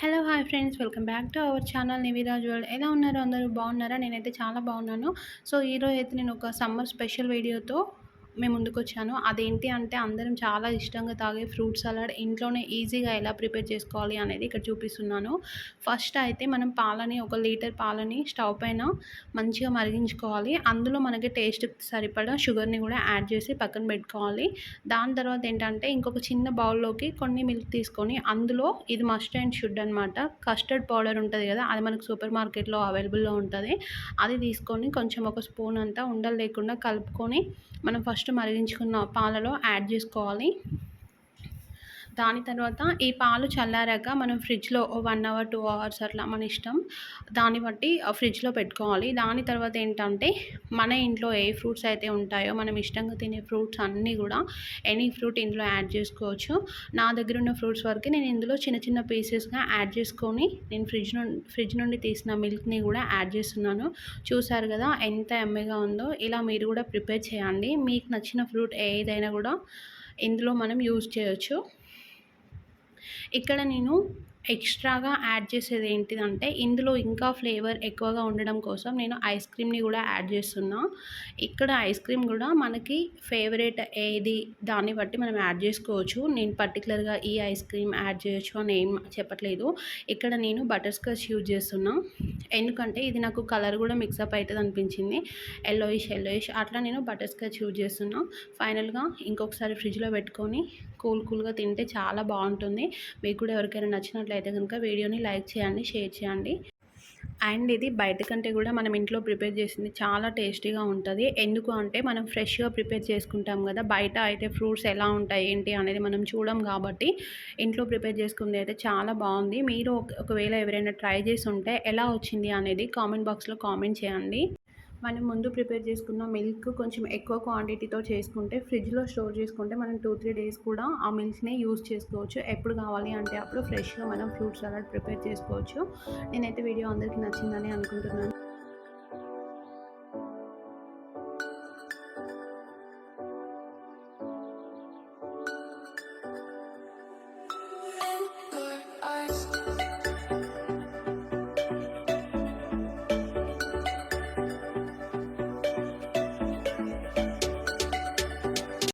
Hello hi friends welcome back to our channel Niviraj jewel ఎలా ఉన్నారు? అందరూ బాగున్నారా? నేనైతే చాలా బాగున్నాను. సో ఈరోజు అయితే నేను ఒక సమ్మర్ స్పెషల్ వీడియోతో మేము ముందుకు వచ్చాను అదేంటి అంటే అందరం చాలా ఇష్టంగా తాగే ఫ్రూట్ సలాడ్ ఇంట్లోనే ఈజీగా ఎలా ప్రిపేర్ చేసుకోవాలి అనేది ఇక్కడ చూపిస్తున్నాను. ఫస్ట్ అయితే మనం పాలని ఒక లీటర్ పాలని స్టవ్ పైన మంచిగా మరిగించుకోవాలి. అందులో మనకి టేస్ట్ సరిపడా షుగర్ని కూడా యాడ్ చేసి పక్కన పెట్టుకోవాలి. దాని తర్వాత ఏంటంటే ఇంకొక చిన్న బౌల్లోకి కొన్ని మిల్క్ తీసుకొని అందులో ఇది మస్ట్ అండ్ షుడ్ అనమాట కస్టర్డ్ పౌడర్ ఉంటుంది కదా అది మనకు సూపర్ మార్కెట్లో అవైలబుల్లో ఉంటుంది. అది తీసుకొని కొంచెం ఒక స్పూన్ అంతా ఉండలు లేకుండా కలుపుకొని మనం ఫస్ట్ మరిగించుకున్న పాలలో యాడ్ చేసుకోవాలి. దాని తర్వాత ఈ పాలు చల్లారాక మనం ఫ్రిడ్జ్లో వన్ అవర్ టూ అవర్స్ అట్లా మన ఇష్టం దాన్ని బట్టి ఫ్రిడ్జ్లో పెట్టుకోవాలి. దాని తర్వాత ఏంటంటే మన ఇంట్లో ఏ ఫ్రూట్స్ అయితే ఉంటాయో మనం ఇష్టంగా తినే ఫ్రూట్స్ అన్నీ కూడా ఎనీ ఫ్రూట్ ఇందులో యాడ్ చేసుకోవచ్చు. నా దగ్గర ఉన్న ఫ్రూట్స్ వరకు నేను ఇందులో చిన్న చిన్న పీసెస్గా యాడ్ చేసుకొని నేను ఫ్రిడ్జ్ నుండి ఫ్రిడ్జ్ నుండి తీసిన మిల్క్ని కూడా యాడ్ చేస్తున్నాను. చూసారు కదా ఎంత ఎమ్మెగా ఉందో? ఇలా మీరు కూడా ప్రిపేర్ చేయండి. మీకు నచ్చిన ఫ్రూట్ ఏదైనా కూడా ఇందులో మనం యూజ్ చేయొచ్చు. ఇక్కడ నేను ఎక్స్ట్రాగా యాడ్ చేసేది ఏంటిదంటే ఇందులో ఇంకా ఫ్లేవర్ ఎక్కువగా ఉండడం కోసం నేను ఐస్ క్రీమ్ని కూడా యాడ్ చేస్తున్నా. ఇక్కడ ఐస్ క్రీమ్ కూడా మనకి ఫేవరెట్ ఏది దాన్ని బట్టి మనం యాడ్ చేసుకోవచ్చు. నేను పర్టికులర్గా ఈ ఐస్ క్రీమ్ యాడ్ చేయొచ్చు అని ఏం చెప్పట్లేదు. ఇక్కడ నేను బటర్ స్కాచ్ యూజ్ చేస్తున్నా. ఎందుకంటే ఇది నాకు కలర్ కూడా మిక్సప్ అవుతుంది అనిపించింది. ఎల్లోయిష్ ఎల్లోయిష్ అట్లా నేను బటర్ స్కాచ్ యూజ్ చేస్తున్నా. ఫైనల్గా ఇంకొకసారి ఫ్రిడ్జ్లో పెట్టుకొని కూల్ కూల్గా తింటే చాలా బాగుంటుంది. మీకు కూడా ఎవరికైనా నచ్చినట్లయితే అయితే కనుక వీడియోని లైక్ చేయండి షేర్ చేయండి. అండ్ ఇది బయట కంటే కూడా మనం ఇంట్లో ప్రిపేర్ చేసింది చాలా టేస్టీగా ఉంటుంది. ఎందుకు అంటే మనం ఫ్రెష్గా ప్రిపేర్ చేసుకుంటాం కదా బయట అయితే ఫ్రూట్స్ ఎలా ఉంటాయి ఏంటి అనేది మనం చూడం కాబట్టి ఇంట్లో ప్రిపేర్ చేసుకుంది అయితే చాలా బాగుంది. మీరు ఒకవేళ ఎవరైనా ట్రై చేసి ఉంటే ఎలా వచ్చింది అనేది కామెంట్ బాక్స్లో కామెంట్ చేయండి. మనం ముందు ప్రిపేర్ చేసుకున్న మిల్క్ కొంచెం ఎక్కువ క్వాంటిటీతో చేసుకుంటే ఫ్రిడ్జ్లో స్టోర్ చేసుకుంటే మనం టూ త్రీ డేస్ కూడా ఆ మిల్క్నే యూస్ చేసుకోవచ్చు. ఎప్పుడు కావాలి అంటే అప్పుడు ఫ్రెష్గా మనం ఫ్రూట్ సలాడ్ ప్రిపేర్ చేసుకోవచ్చు. నేనైతే వీడియో అందరికీ నచ్చిందని అనుకుంటున్నాను.